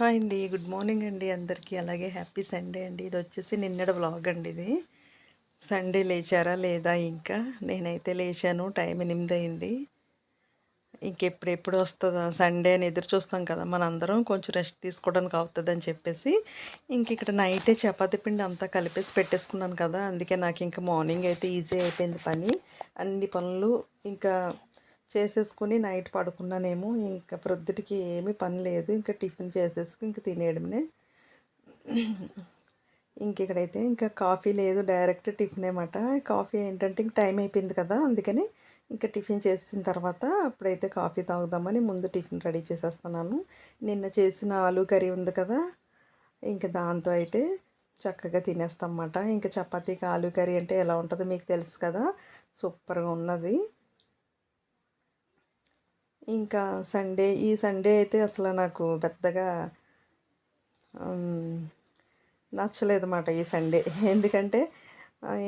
Hi అండి. Good morning అండి అందరికీ. అలాగే హ్యాపీ సండే అండి. ఇది వచ్చేసి నిన్నటి వ్లాగ్ అండి ఇది. సండే లేచారా లేదా ఇంకా? నేనైతే లేచాను. టైం ఎనిమిది అయింది. ఇంకెప్పుడెప్పుడు వస్తుందా? సండే అని ఎదురు చూస్తాం కదా మనందరం. కొంచెం రెస్ట్ తీసుకోవడానికి అవుతుందని చెప్పేసి ఇంక ఇక్కడ నైటే చపాతి పిండి అంతా కలిపేసి పెట్టేసుకున్నాను కదా. అందుకే నాకు ఇంకా మార్నింగ్ అయితే ఈజీ అయిపోయింది పని. అన్ని పనులు ఇంకా చేసేసుకుని నైట్ పడుకున్నానేమో. ఇంకా ప్రొద్దుటికి ఏమీ పని లేదు. ఇంకా టిఫిన్ చేసేసుకుని ఇంకా తినేయడమే. ఇంక ఇక్కడైతే ఇంకా కాఫీ లేదు. డైరెక్ట్ టిఫిన్ అనమాట కాఫీ ఏంటంటే ఇంక టైం అయిపోయింది కదా అందుకని ఇంకా టిఫిన్ చేసిన తర్వాత అప్పుడైతే కాఫీ తాగుదామని ముందు టిఫిన్ రెడీ చేసేస్తున్నాను. నిన్న చేసిన ఆలు కర్రీ ఉంది కదా ఇంకా దాంతో అయితే చక్కగా తినేస్తాం అన్నమాట. ఇంకా చపాతీకి ఆలు కర్రీ అంటే ఎలా ఉంటుందో మీకు తెలుసు కదా సూపర్గా ఉన్నది. ఇంకా సండే ఈ సండే అయితే అసలు నాకు పెద్దగా నచ్చలేదు అన్నమాట ఈ సండే. ఎందుకంటే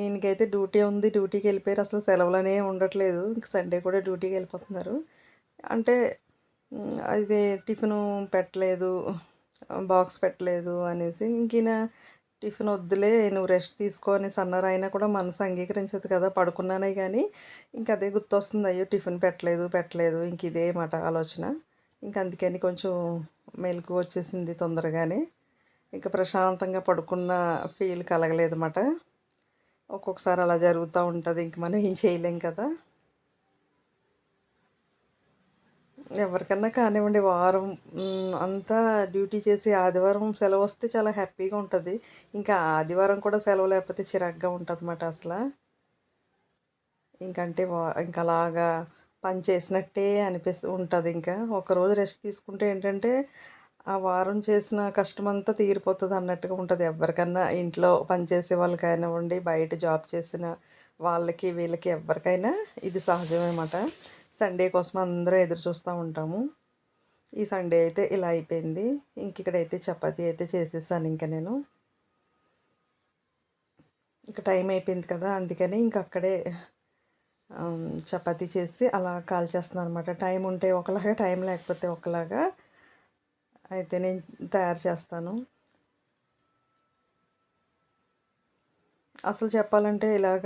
ఈయనకైతే డ్యూటీ ఉంది డ్యూటీకి వెళ్ళిపోయారు. అసలు సెలవులనే ఉండట్లేదు. ఇంక సండే కూడా డ్యూటీకి వెళ్ళిపోతున్నారు. అంటే అది టిఫిన్ పెట్టలేదు బాక్స్ పెట్టలేదు అనేసి ఇంక టిఫిన్ వద్దులే నువ్వు రెస్ట్ తీసుకొని సన్నర్ అయినా కూడా మనసు అంగీకరించదు కదా పడుకున్నానే కానీ ఇంక అదే గుర్తొస్తుంది అయ్యో టిఫిన్ పెట్టలేదు పెట్టలేదు ఇంక ఇదే మాట ఆలోచన. ఇంక అందుకని కొంచెం మెలకు వచ్చేసింది తొందరగానే. ఇంకా ప్రశాంతంగా పడుకున్న ఫీల్ కలగలేదన్నమాట. ఒక్కొక్కసారి అలా జరుగుతూ ఉంటుంది ఇంక మనం ఏం చేయలేం కదా. ఎవరికన్నా కానివ్వండి వారం అంతా డ్యూటీ చేసి ఆదివారం సెలవు వస్తే చాలా హ్యాపీగా ఉంటుంది. ఇంకా ఆదివారం కూడా సెలవు లేకపోతే చిరాగ్గా ఉంటుంది అన్నమాట అసలు. ఇంకంటే ఇంకా అలాగా పని చేసినట్టే అనిపిస్తూ ఉంటుంది ఇంకా. ఒకరోజు రెస్ట్ తీసుకుంటే ఏంటంటే ఆ వారం చేసిన కష్టం అంతా తీరిపోతుంది అన్నట్టుగా ఉంటుంది. ఎవరికన్నా ఇంట్లో పనిచేసే వాళ్ళకైనా కానివ్వండి బయట జాబ్ చేసిన వాళ్ళకి వీళ్ళకి ఎవరికైనా ఇది సహజమేమాట సండే కోసం అందరూ ఎదురు చూస్తూ ఉంటాము. ఈ సండే అయితే ఇలా అయిపోయింది. ఇంక ఇక్కడైతే చపాతీ అయితే చేసేసాను ఇంకా నేను. ఇక టైం అయిపోయింది కదా అందుకని ఇంక అక్కడే చపాతీ చేసి అలా కాల్ చేస్తున్నాను అనమాట టైం ఉంటే ఒకలాగా టైం లేకపోతే ఒకలాగా. అయితే నేను తయారు చేస్తాను. అసలు చెప్పాలంటే ఇలాగ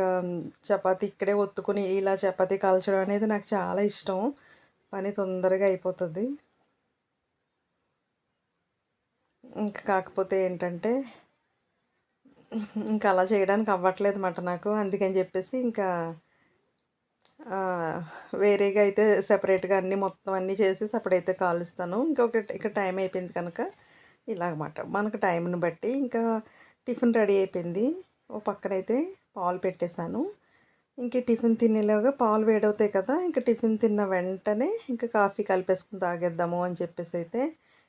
చపాతి ఇక్కడే ఒత్తుకుని ఇలా చపాతి కాల్చడం అనేది నాకు చాలా ఇష్టం. పని తొందరగా అయిపోతుంది. ఇంకా కాకపోతే ఏంటంటే ఇంకా అలా చేయడానికి అవ్వట్లేదు అన్నమాట నాకు. అందుకని చెప్పేసి ఇంకా వేరేగా అయితే సెపరేట్గా అన్నీ మొత్తం అన్నీ చేసేసి అప్పుడైతే కాలుస్తాను. ఇంకొక ఇక్కడ టైం అయిపోయింది కనుక ఇలాగమాట మనకు టైంని బట్టి ఇంకా టిఫిన్ రెడీ అయిపోయింది. ఓ పక్కనైతే పాలు పెట్టేశాను. ఇంక టిఫిన్ తినేలాగా పాలు వేడవుతాయి కదా ఇంకా టిఫిన్ తిన్న వెంటనే ఇంకా కాఫీ కలిపేసుకుని తాగేద్దాము అని చెప్పేసి అయితే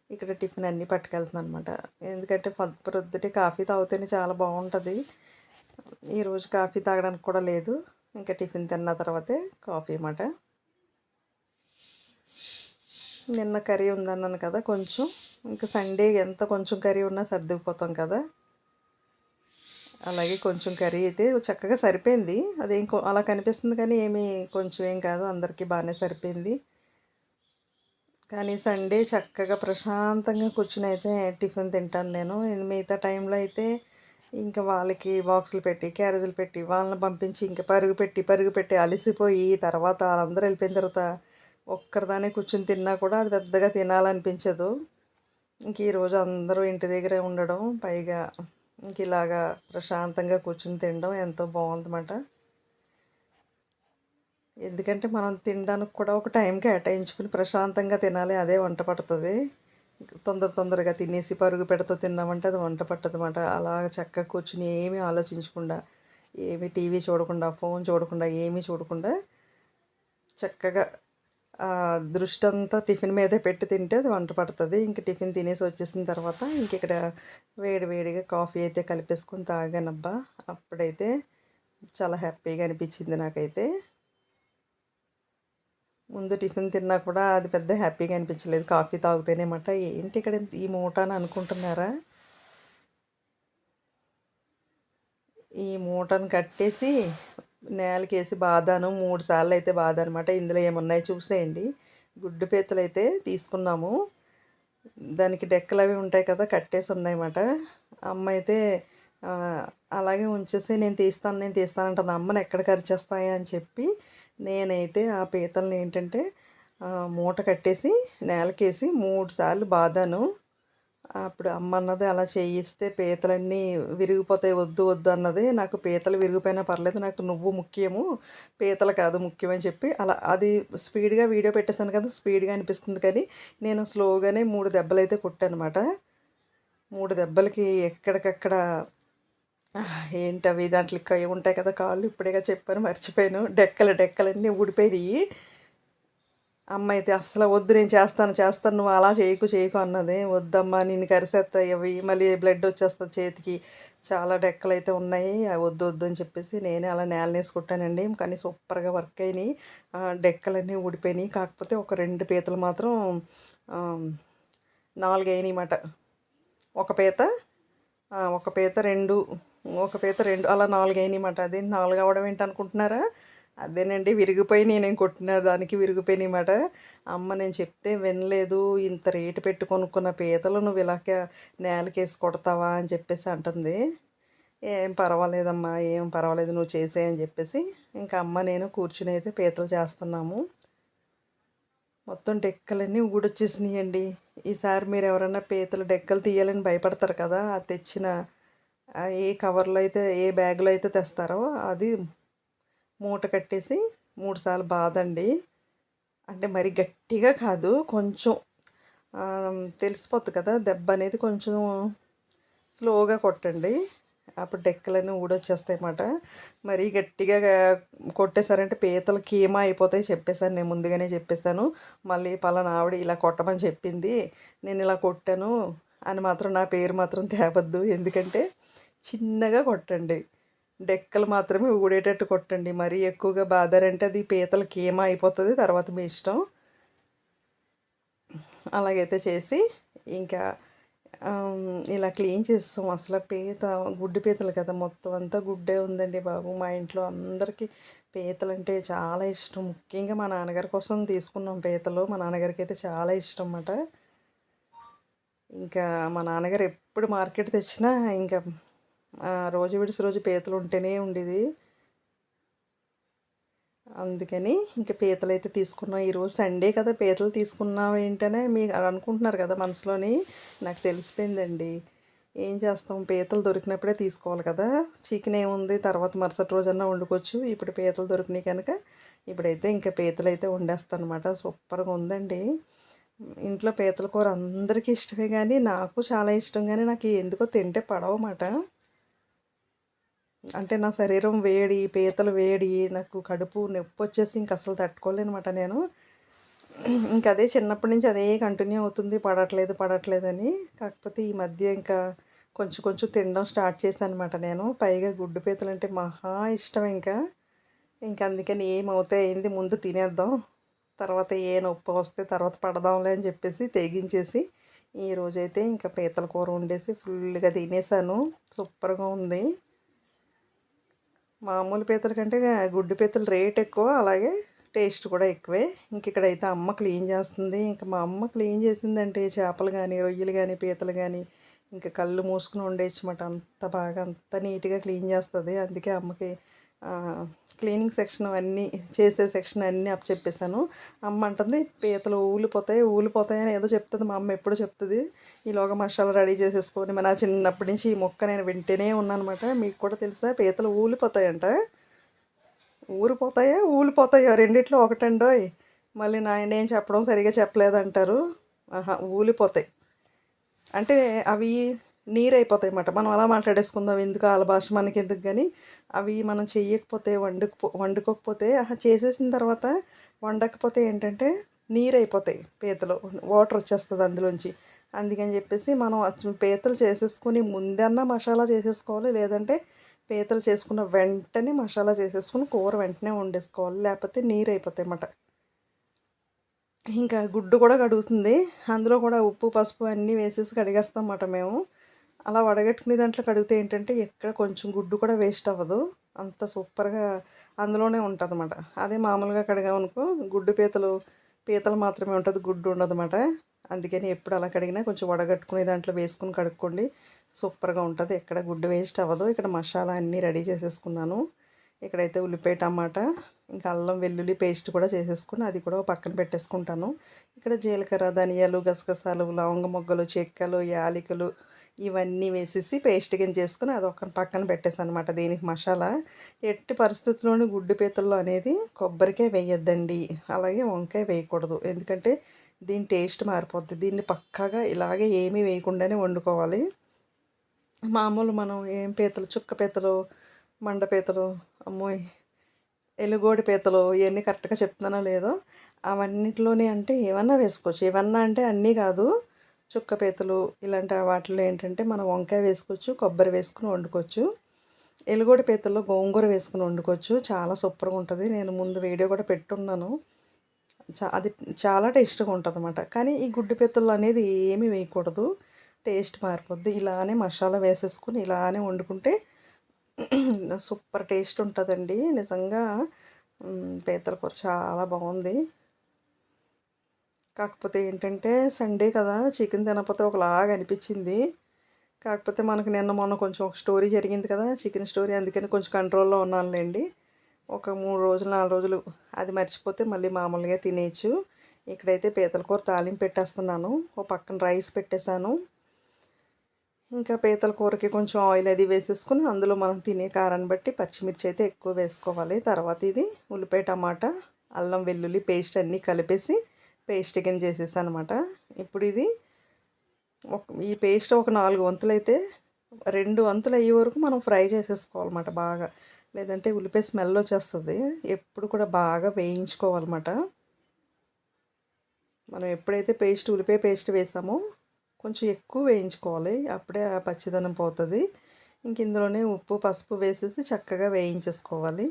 ఇక్కడ టిఫిన్ అన్నీ పట్టుకెళ్తున్నాను అనమాట ఎందుకంటే పొద్దుటే కాఫీ తాగితేనే చాలా బాగుంటుంది. ఈరోజు కాఫీ తాగడానికి కూడా లేదు. ఇంకా టిఫిన్ తిన్న తర్వాతే కాఫీ అన్నమాట. నిన్న కర్రీ ఉందన్నాను కదా కొంచెం. ఇంకా సండే ఎంత కొంచెం కర్రీ ఉన్నా సర్దుకుపోతాం కదా. అలాగే కొంచెం కర్రీ అయితే చక్కగా సరిపోయింది. అదేం అలా కనిపిస్తుంది కానీ ఏమీ కొంచెం ఏం కాదు. అందరికీ బాగానే సరిపోయింది. కానీ సండే చక్కగా ప్రశాంతంగా కూర్చుని అయితే టిఫిన్ తింటాను నేను. మిగతా టైంలో అయితే ఇంకా వాళ్ళకి బాక్సులు పెట్టి క్యారేజీలు పెట్టి వాళ్ళని పంపించి ఇంకా పరుగు పెట్టి పరుగు పెట్టి అలసిపోయి తర్వాత వాళ్ళందరూ వెళ్ళిపోయిన తర్వాత ఒక్కరిదానే కూర్చుని తిన్నా కూడా అది పెద్దగా తినాలనిపించదు. ఇంక ఈరోజు అందరూ ఇంటి దగ్గరే ఉండడం పైగా ఇంక ఇలాగా ప్రశాంతంగా కూర్చుని తినడం ఎంతో బాగుందన్నమాట. ఎందుకంటే మనం తినడానికి కూడా ఒక టైం కేటాయించుకుని ప్రశాంతంగా తినాలి అదే వంట పడుతుంది. తొందర తొందరగా తినేసి పరుగు పెడుతూ తిన్నామంటే అది వంట పట్టదన్నమాట. అలా చక్కగా కూర్చుని ఏమీ ఆలోచించకుండా ఏమి టీవీ చూడకుండా ఫోన్ చూడకుండా ఏమీ చూడకుండా చక్కగా దృష్టి అంతా టిఫిన్ మీదే పెట్టి తింటే అది వంట పడుతుంది. ఇంక టిఫిన్ తినేసి వచ్చేసిన తర్వాత ఇంక ఇక్కడ వేడి వేడిగా కాఫీ అయితే కలిపేసుకొని తాగానబ్బా. అప్పుడైతే చాలా హ్యాపీగా అనిపించింది నాకైతే. ముందు టిఫిన్ తిన్నా కూడా అది పెద్ద హ్యాపీగా అనిపించలేదు. కాఫీ తాగితేనేమాట ఏంటి ఇక్కడ ఈ మూట అని అనుకుంటున్నారా? ఈ మూటను కట్టేసి నేలకేసి బాదాను మూడు సార్లు అయితే బాధ అనమాట ఇందులో ఏమున్నాయి చూసేయండి. గుడ్డు పీతలు అయితే తీసుకున్నాము. దానికి డెక్కలు అవి ఉంటాయి కదా కట్టేసి ఉన్నాయన్నమాట. అమ్మ అయితే అలాగే ఉంచేసి నేను తీస్తాను నేను తీస్తాను అంటుంది. అమ్మని ఎక్కడ ఖర్చేస్తాయి అని చెప్పి నేనైతే ఆ పీతల్ని ఏంటంటే మూట కట్టేసి నేలకేసి మూడు సార్లు బాదాను అప్పుడు అమ్మ అన్నది అలా చేయిస్తే పీతలన్నీ విరిగిపోతాయి వద్దు వద్దు అన్నది. నాకు పీతలు విరిగిపోయినా పర్లేదు నాకు నువ్వు ముఖ్యము పీతలు కాదు ముఖ్యం అని చెప్పి అలా అది స్పీడ్గా వీడియో పెట్టేశాను కదా స్పీడ్గా అనిపిస్తుంది. కానీ నేను స్లోగానే మూడు దెబ్బలు అయితే కొట్టానమాట. మూడు దెబ్బలకి ఎక్కడికక్కడ ఏంటవి దాంట్లో ఇంకా ఉంటాయి కదా కాళ్ళు ఇప్పుడేగా చెప్పాను మర్చిపోయాను. డెక్కలు డెక్కలన్నీ ఊడిపోయినాయి. అమ్మ అయితే అస్సలు వద్దు నేను చేస్తాను చేస్తాను నువ్వు అలా చేయకు చేయకు అన్నది. వద్దమ్మా నిన్ను కరిసేస్తాయి అవి. మళ్ళీ బ్లడ్ వచ్చేస్తుంది చేతికి. చాలా డెక్కలు అయితే ఉన్నాయి. వద్దు వద్దు అని చెప్పేసి నేనే అలా నేలనేసుకుంటానండి కానీ సూపర్గా వర్క్ అయినాయి. డెక్కలన్నీ ఊడిపోయినాయి. కాకపోతే ఒక రెండు పీతలు మాత్రం నాలుగు అయినాయి ఒక పీత ఒక పీత రెండు ఒక పీత రెండు అలా నాలుగు అయినాయన్నమాట అది నాలుగు అవడం ఏంటనుకుంటున్నారా అదేనండి విరిగిపోయి నేను కొట్టిన దానికి విరిగిపోయినమాట అమ్మ నేను చెప్తే వినలేదు ఇంత రేటు పెట్టి కొనుక్కున్న పీతలు నువ్వు ఇలాగ నేలకేసి కొడతావా అని చెప్పేసి అంటుంది. ఏం పర్వాలేదమ్మా ఏం పర్వాలేదు నువ్వు చేసే అని చెప్పేసి ఇంకా అమ్మ నేను కూర్చుని అయితే పీతలు చేస్తున్నాము. మొత్తం డెక్కలన్నీ ఊడొచ్చేసినాయండి. ఈసారి మీరు ఎవరైనా పీతలు డెక్కలు తీయాలని భయపడతారు కదా ఆ తెచ్చిన ఏ కవర్లో అయితే ఏ బ్యాగ్లో అయితే తెస్తారో అది మూట కట్టేసి మూడుసార్లు బాదండి. అంటే మరి గట్టిగా కాదు కొంచెం తెలిసిపోద్ది కదా దెబ్బ అనేది కొంచెం స్లోగా కొట్టండి. అప్పుడు డెక్కలన్నీ ఊడొచ్చేస్తాయి అన్నమాట. మరీ గట్టిగా కొట్టేశారంటే పీతలు కీమా అయిపోతాయి చెప్పేశాను నేను ముందుగానే చెప్పేశాను. మళ్ళీ పలానా ఆవిడ ఇలా కొట్టమని చెప్పింది నేను ఇలా కొట్టాను అని మాత్రం నా పేరు మాత్రం తేవద్దు. ఎందుకంటే చిన్నగా కొట్టండి. డెక్కలు మాత్రమే ఊడేటట్టు కొట్టండి. మరీ ఎక్కువగా బాదారంటే అది పీతలకి కీమా అయిపోతుంది. తర్వాత మీ ఇష్టం. అలాగైతే చేసి ఇంకా ఇలా క్లీన్ చేస్తాం. అసలు పీత గుడ్డు పీతలు కదా. మొత్తం అంతా గుడ్డే ఉందండి బాబు. మా ఇంట్లో అందరికీ పీతలు అంటే చాలా ఇష్టం. ముఖ్యంగా మా నాన్నగారి కోసం తీసుకున్నాం పీతలు. మా నాన్నగారికి అయితే చాలా ఇష్టం అన్నమాట. ఇంకా మా నాన్నగారు ఎప్పుడు మార్కెట్ తెచ్చినా ఇంకా రోజు విడిసి రోజు పీతలు ఉంటేనే ఉండేది. అందుకని ఇంకా పీతలు అయితే తీసుకున్నాం. ఈరోజు సండే కదా పీతలు తీసుకున్నాం ఏంటనే మీరు అనుకుంటున్నారు కదా మనసులోని. నాకు తెలిసిపోయిందండి. ఏం చేస్తాం? పీతలు దొరికినప్పుడే తీసుకోవాలి కదా. చికెన్ ఏముంది? తర్వాత మరుసటి రోజన్నా వండుకోవచ్చు. ఇప్పుడు పీతలు దొరికినాయి కనుక ఇప్పుడైతే ఇంకా పీతలు అయితే వండేస్తాను అనమాట సూపర్గా ఉందండి. ఇంట్లో పీతల కూర అందరికీ ఇష్టమే కానీ నాకు చాలా ఇష్టం కానీ నాకు ఎందుకో తింటే పడవమాట. అంటే నా శరీరం వేడి పీతలు వేడి నాకు కడుపు నొప్పి వచ్చేసి ఇంక అసలు తట్టుకోలేనమాట నేను. ఇంకా అదే చిన్నప్పటి నుంచి అదే కంటిన్యూ అవుతుంది పడట్లేదు పడట్లేదని. కాకపోతే ఈ మధ్య ఇంకా కొంచెం కొంచెం తినడం స్టార్ట్ చేశాను అనమాట నేను. పైగా గుడ్డు పీతలు అంటే మహా ఇష్టం ఇంకా. ఇంకా అందుకని ఏమవుతాయి అయింది ముందు తినేద్దాం తర్వాత ఏ నొప్పి వస్తే తర్వాత పడదాంలే అని చెప్పేసి తెగించేసి ఈ రోజైతే ఇంకా పీతల కూర వండేసి ఫుల్గా తినేసాను. సూపర్గా ఉంది. మామూలు పీతల కంటే గుడ్డు పీతలు రేట్ ఎక్కువ అలాగే టేస్ట్ కూడా ఎక్కువే. ఇంక ఇక్కడైతే అమ్మ క్లీన్ చేస్తుంది. ఇంకా మా అమ్మ క్లీన్ చేసిందంటే చేపలు కానీ రొయ్యలు కానీ పీతలు కానీ ఇంకా కళ్ళు మూసుకుని ఉండేచ్చమాట అంత బాగా అంత నీట్గా క్లీన్ చేస్తుంది. అందుకే అమ్మకి క్లీనింగ్ సెక్షన్ అన్నీ చేసే సెక్షన్ అన్నీ అప్ చెప్పేశాను. అమ్మ అంటుంది పీతలు ఊలిపోతాయి ఊలిపోతాయి అని ఏదో చెప్తుంది మా అమ్మ ఎప్పుడు చెప్తుంది. ఈలోగా మసాలా రెడీ చేసేసుకొని మన చిన్నప్పటి నుంచి ఈ మొక్క నేను వింటేనే ఉన్నానమాట. మీకు కూడా తెలుసా పీతలు ఊలిపోతాయంట. ఊరిపోతాయా ఊలిపోతాయో? రెండిట్లో ఒకటండోయ్. మళ్ళీ నా ఏం చెప్పడం సరిగా చెప్పలేదంటారు. ఆహా ఊలిపోతాయి. అంటే అవి నీరు అయిపోతాయి అన్నమాట మనం అలా మాట్లాడేసుకుందాం. ఎందుకు వాళ్ళ భాష మనకి ఎందుకు కానీ అవి మనం చేయకపోతే వండుకు వండుకోకపోతే చేసేసిన తర్వాత వండకపోతే ఏంటంటే నీరు అయిపోతాయి పీతలు. వాటర్ వచ్చేస్తుంది అందులోంచి. అందుకని చెప్పేసి మనం పీతలు చేసేసుకుని ముందన్నా మసాలా చేసేసుకోవాలి. లేదంటే పీతలు చేసుకున్న వెంటనే మసాలా చేసేసుకుని కూర వెంటనే వండేసుకోవాలి. లేకపోతే నీరు అయిపోతాయి అన్నమాట ఇంకా గుడ్డు కూడా కడుగుతుంది. అందులో కూడా ఉప్పు పసుపు అన్నీ వేసేసి కడిగేస్తాం అన్నమాట మేము. అలా వడగట్టుకునే దాంట్లో కడిగితే ఏంటంటే ఎక్కడ కొంచెం గుడ్డు కూడా వేస్ట్ అవ్వదు. అంత సూపర్గా అందులోనే ఉంటుంది అనమాట అదే మామూలుగా కడిగామనుకో గుడ్డు పీతలు పీతలు మాత్రమే ఉంటుంది గుడ్డు ఉండదు అన్నమాట అందుకని ఎప్పుడు అలా కడిగినా కొంచెం వడగట్టుకునే దాంట్లో వేసుకుని కడుక్కోండి. సూపర్గా ఉంటుంది. ఎక్కడ గుడ్డు వేస్ట్ అవ్వదు. ఇక్కడ మసాలా అన్నీ రెడీ చేసేసుకున్నాను. ఇక్కడైతే ఉల్లిపాయ టమాటా ఇంకా అల్లం వెల్లుల్లి పేస్ట్ కూడా చేసేసుకుని అది కూడా పక్కన పెట్టేసుకుంటాను. ఇక్కడ జీలకర్ర ధనియాలు గసగసాలు లవంగ మొగ్గలు చెక్కలు యాలికలు ఇవన్నీ వేసేసి పేస్ట్ కింద చేసుకుని అది ఒక పక్కన పెట్టేసాను అనమాట దీనికి మసాలా. ఎట్టి పరిస్థితుల్లోనూ గుడ్డు పీతల్లో అనేది కొబ్బరికాయ వేయొద్దండి. అలాగే వంకాయ వేయకూడదు. ఎందుకంటే దీని టేస్ట్ మారిపోద్ది. దీన్ని పక్కాగా ఇలాగే ఏమీ వేయకుండానే వండుకోవాలి. మామూలు మనం ఏం పీతలు చుక్క పీతలు మండ పీతలు అమ్మోయ్ ఎలుగోడి పీతలు ఇవన్నీ కరెక్ట్గా చెప్తున్నానో లేదో అవన్నిటిలోనే అంటే ఏమన్నా వేసుకోవచ్చు. ఏమన్నా అంటే అన్నీ కాదు. చుక్క పీతలు ఇలాంటి వాటిలో ఏంటంటే మనం వంకాయ వేసుకోవచ్చు కొబ్బరి వేసుకుని వండుకోవచ్చు. ఎలుగోడి పీతల్లో గోంగూర వేసుకుని వండుకోవచ్చు. చాలా సూపర్గా ఉంటుంది. నేను ముందు వీడియో కూడా పెట్టున్నాను. చా అది చాలా టేస్ట్గా ఉంటుంది అనమాట కానీ ఈ గుడ్డు పీతలు అనేది ఏమీ వేయకూడదు. టేస్ట్ మారిపోద్ది. ఇలానే మసాలా వేసేసుకుని ఇలానే వండుకుంటే సూపర్ టేస్ట్ ఉంటుందండి. నిజంగా పీతల కూర చాలా బాగుంది. కాకపోతే ఏంటంటే సండే కదా చికెన్ తినకపోతే ఒకలాగా అనిపించింది. కాకపోతే మనకు నిన్న మొన్న కొంచెం ఒక స్టోరీ జరిగింది కదా చికెన్ స్టోరీ అందుకని కొంచెం కంట్రోల్లో ఉన్నానులేండి. ఒక మూడు రోజులు నాలుగు రోజులు అది మర్చిపోతే మళ్ళీ మామూలుగా తినేయచ్చు. ఇక్కడైతే పీతల కూర తాలింపు పెట్టేస్తున్నాను. ఓ పక్కన రైస్ పెట్టేశాను. ఇంకా పీతల కూరకి కొంచెం ఆయిల్ అది వేసేసుకుని అందులో మనం తినే కారాన్ని బట్టి పచ్చిమిర్చి అయితే ఎక్కువ వేసుకోవాలి. తర్వాత ఇది ఉల్లిపాయ టమాటా అల్లం వెల్లుల్లి పేస్ట్ అన్నీ కలిపేసి పేస్ట్ కింద చేసేసాను అనమాట ఇప్పుడు ఇది ఒక ఈ పేస్ట్ ఒక నాలుగు వంతులు అయితే రెండు వంతులు అయ్యే వరకు మనం ఫ్రై చేసేసుకోవాలన్నమాట బాగా. లేదంటే ఉల్లిపాయ స్మెల్ వచ్చేస్తుంది. ఎప్పుడు కూడా బాగా వేయించుకోవాలన్నమాట. మనం ఎప్పుడైతే పేస్ట్ ఉల్లిపాయ పేస్ట్ వేసామో కొంచెం ఎక్కువ వేయించుకోవాలి. అప్పుడే ఆ పచ్చిదనం పోతుంది. ఇంక ఇందులోనే ఉప్పు పసుపు వేసేసి చక్కగా వేయించేసుకోవాలి.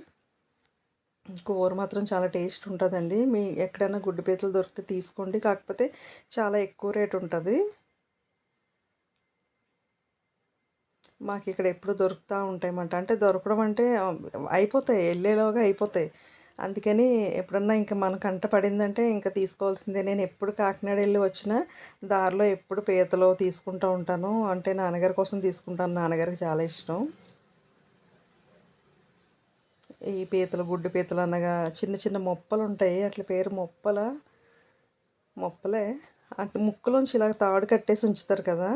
కూర మాత్రం చాలా టేస్ట్ ఉంటుందండి. మీ ఎక్కడైనా గుడ్డు పీతలు దొరికితే తీసుకోండి. కాకపోతే చాలా ఎక్కువ రేట్ ఉంటుంది. మాకు ఇక్కడ ఎప్పుడు దొరుకుతూ ఉంటాయన్నమాట. అంటే దొరకడం అంటే అయిపోతాయి. వెళ్ళేలోగా అయిపోతాయి. అందుకని ఎప్పుడన్నా ఇంకా మన కంట పడిందంటే ఇంకా తీసుకోవాల్సిందే. నేను ఎప్పుడు కాకినాడ వెళ్ళి వచ్చినా దారిలో ఎప్పుడు పీతలు తీసుకుంటూ ఉంటాను. అంటే నాన్నగారి కోసం తీసుకుంటాను. నాన్నగారికి చాలా ఇష్టం. ఈ పీతలు గుడ్డు పీతలు అనగా చిన్న చిన్న మొప్పలు ఉంటాయి అట్ల పేరు మొప్పల? మొప్పలే? అంటే ముక్కులోంచి ఇలా తాడు కట్టేసి ఉంచుతారు కదా.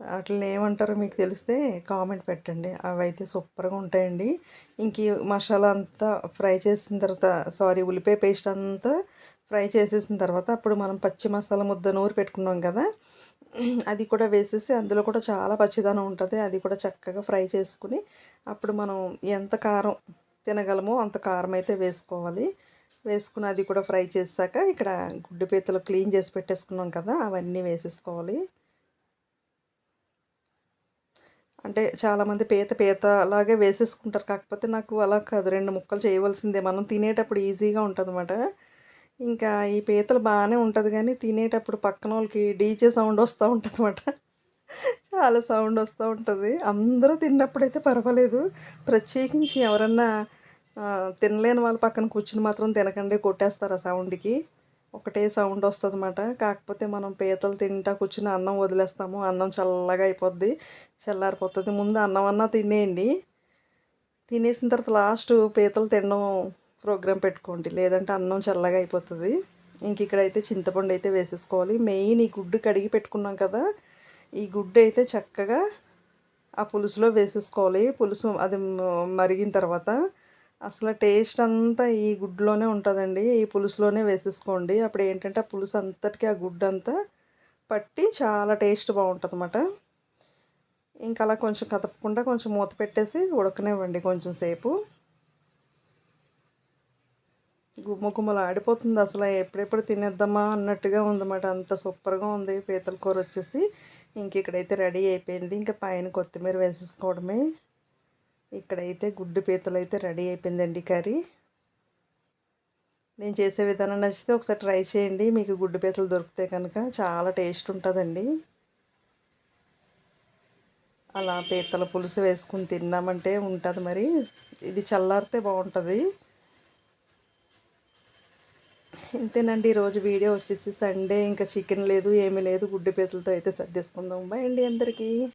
వాటిని ఏమంటారో మీకు తెలిస్తే కామెంట్ పెట్టండి. అవి అయితే సూపర్గా ఉంటాయండి. ఇంక మసాలా అంతా ఫ్రై చేసిన తర్వాత సారీ ఉల్లిపాయ పేస్ట్ అంతా ఫ్రై చేసేసిన తర్వాత అప్పుడు మనం పచ్చి మసాలా ముద్ద నూరు పెట్టుకున్నాం కదా. అది కూడా వేసేసి అందులో కూడా చాలా పచ్చిదనం ఉంటుంది. అది కూడా చక్కగా ఫ్రై చేసుకుని అప్పుడు మనం ఎంత కారం తినగలమో అంత కారం అయితే వేసుకోవాలి. వేసుకుని అది కూడా ఫ్రై చేసాక ఇక్కడ గుడ్డు పీతలు క్లీన్ చేసి పెట్టేసుకున్నాం కదా అవన్నీ వేసేసుకోవాలి. అంటే చాలామంది పీత పీత అలాగే వేసేసుకుంటారు కాకపోతే నాకు అలా కాదు. రెండు ముక్కలు చేయవలసిందే. మనం తినేటప్పుడు ఈజీగా ఉంటుంది అనమాట ఇంకా ఈ పీతలు బాగానే ఉంటుంది కానీ తినేటప్పుడు పక్కన వాళ్ళకి డీజే సౌండ్ వస్తూ ఉంటుంది అనమాట చాలా సౌండ్ వస్తూ ఉంటుంది. అందరూ తిన్నప్పుడైతే పర్వాలేదు. ప్రత్యేకించి ఎవరన్నా తినలేని వాళ్ళ పక్కన కూర్చుని మాత్రం తినకండి కొట్టేస్తారు ఆ సౌండ్కి. ఒకటే సౌండ్ వస్తుంది అన్నమాట కాకపోతే మనం పీతలు తింటా కూర్చుని అన్నం వదిలేస్తాము అన్నం చల్లగా అయిపోద్ది చల్లారిపోతుంది. ముందు అన్నం అన్నా తినేయండి. తినేసిన తర్వాత లాస్ట్ పీతలు తినడం ప్రోగ్రాం పెట్టుకోండి. లేదంటే అన్నం చల్లగా అయిపోతుంది. ఇంక ఇక్కడైతే చింతపండు అయితే వేసేసుకోవాలి. మెయిన్ ఈ గుడ్డు కడిగి పెట్టుకున్నాం కదా ఈ గుడ్డు అయితే చక్కగా ఆ పులుసులో వేసేసుకోవాలి. పులుసు అది మరిగిన తర్వాత అసలు టేస్ట్ అంతా ఈ గుడ్లోనే ఉంటుందండి. ఈ పులుసులోనే వేసేసుకోండి. అప్పుడు ఏంటంటే ఆ పులుసు అంతటికీ ఆ గుడ్డు అంతా పట్టి చాలా టేస్ట్ బాగుంటుంది అన్నమాట ఇంకా అలా కొంచెం కదపకుండా కొంచెం మూత పెట్టేసి ఉడకనివ్వండి కొంచెం సేపు. గుమ్మ గుమ్మలు ఆడిపోతుంది. అసలు ఎప్పుడెప్పుడు తినేద్దామా అన్నట్టుగా ఉందన్నమాట. అంత సూపర్గా ఉంది. పీతల కూర వచ్చేసి ఇంక ఇక్కడైతే రెడీ అయిపోయింది. ఇంకా పైన కొత్తిమీర వేసేసుకోవడమే. ఇక్కడైతే గుడ్డు పీతలు అయితే రెడీ అయిపోయిందండి కర్రీ. నేను చేసే విధానం నచ్చితే ఒకసారి ట్రై చేయండి. మీకు గుడ్డు పీతలు దొరికితే కనుక చాలా టేస్ట్ ఉంటుందండి. అలా పీతల పులుసు వేసుకుని తిన్నామంటే ఉంటుంది మరి. ఇది చల్లారితే బాగుంటుంది. ఇంతేనండి ఈరోజు వీడియో వచ్చేసి సండే ఇంకా చికెన్ లేదు ఏమీ లేదు గుడ్డి పీతలతో అయితే సర్దేసుకుందాం. బాయ్ అండి అందరికీ.